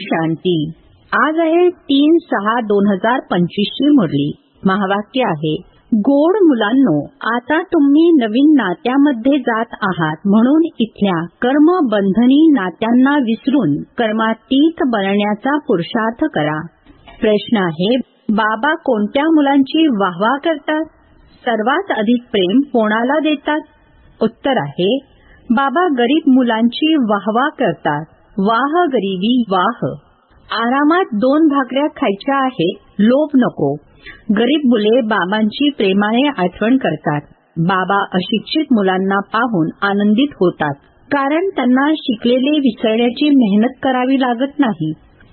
शांती. आज आहे तीन सहा दोन हजार पंचवीस ची मुरली. महावाक्य आहे गोड मुलांनो आता तुम्ही नवीन नात्यामध्ये जात आहात म्हणून इथल्या कर्मबंधनी नात्यांना विसरून कर्मातीत बनण्याचा पुरुषार्थ करा. प्रश्न आहे बाबा कोणत्या मुलांची वाहवा करतात? सर्वात अधिक प्रेम कोणाला देतात? उत्तर आहे बाबा गरीब मुलांची वाहवा करतात. वाह गरिबी वाह. आरामात दोन भाकऱ्या खायच्या आहेत लोभ नको. गरीब मुले बाबांची प्रेमाने आठवण करतात. बाबा अशिक्षित मुलांना पाहून आनंदित होतात. कारण त्यांना शिकलेले विसरण्याची मेहनत करावी लागत नाही.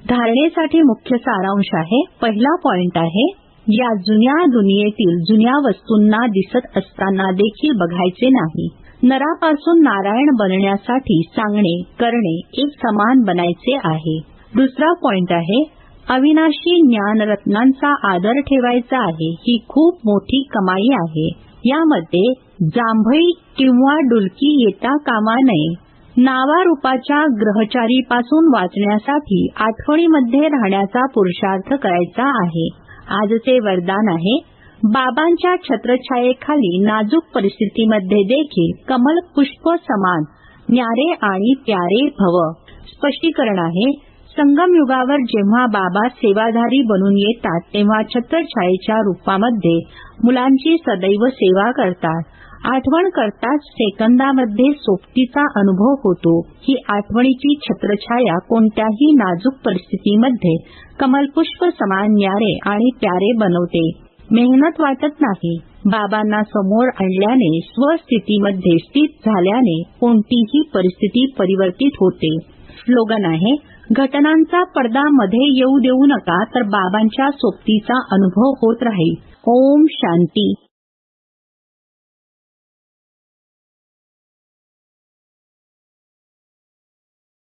धारणेसाठी मुख्य सारांश आहे पहिला पॉइंट आहे या जुन्या दुनियेतील जुन्या वस्तूंना दिसत असताना देखील बघायचे नाही. नरापासून नारायण बनण्यासाठी सांगणे करणे एक समान बनायचे आहे. दुसरा पॉइंट आहे अविनाशी ज्ञानरत्नांचा आदर ठेवायचा आहे. ही खूप मोठी कमाई आहे. यामध्ये जांभई किंवा डुलकी येता कामा नये. नावारूपाच्या ग्रहचारीपासून वाचण्यासाठी आठवणीमध्ये राहण्याचा पुरुषार्थ करायचा आहे. आजचे वरदान आहे बाबांच्या छत्रछायेखाली नाजूक परिस्थितीमध्ये देखील कमल पुष्प समान न्यारे आणि प्यारे भव. स्पष्टीकरण आहे संगम युगावर जेव्हा बाबा सेवाधारी बनून येतात तेव्हा छत्रछायेच्या रूपामध्ये मुलांची सदैव सेवा करतात. आठवण करताच सेकंदामध्ये सोबतीचा अनुभव होतो. ही आठवणीची छत्रछाया कोणत्याही नाजूक परिस्थितीमध्ये कमलपुष्प समान न्यारे आणि प्यारे बनवते. मेहनत वाटत नाही. बाबांना समोर आणल्याने स्वस्थितीमध्ये स्थित झाल्याने कोणतीही परिस्थिती परिवर्तित होते. स्लोगन आहे घटनांचा पडदा मध्ये येऊ देऊ नका तर बाबांच्या सोबतीचा अनुभव होत राहील. ओम शांती.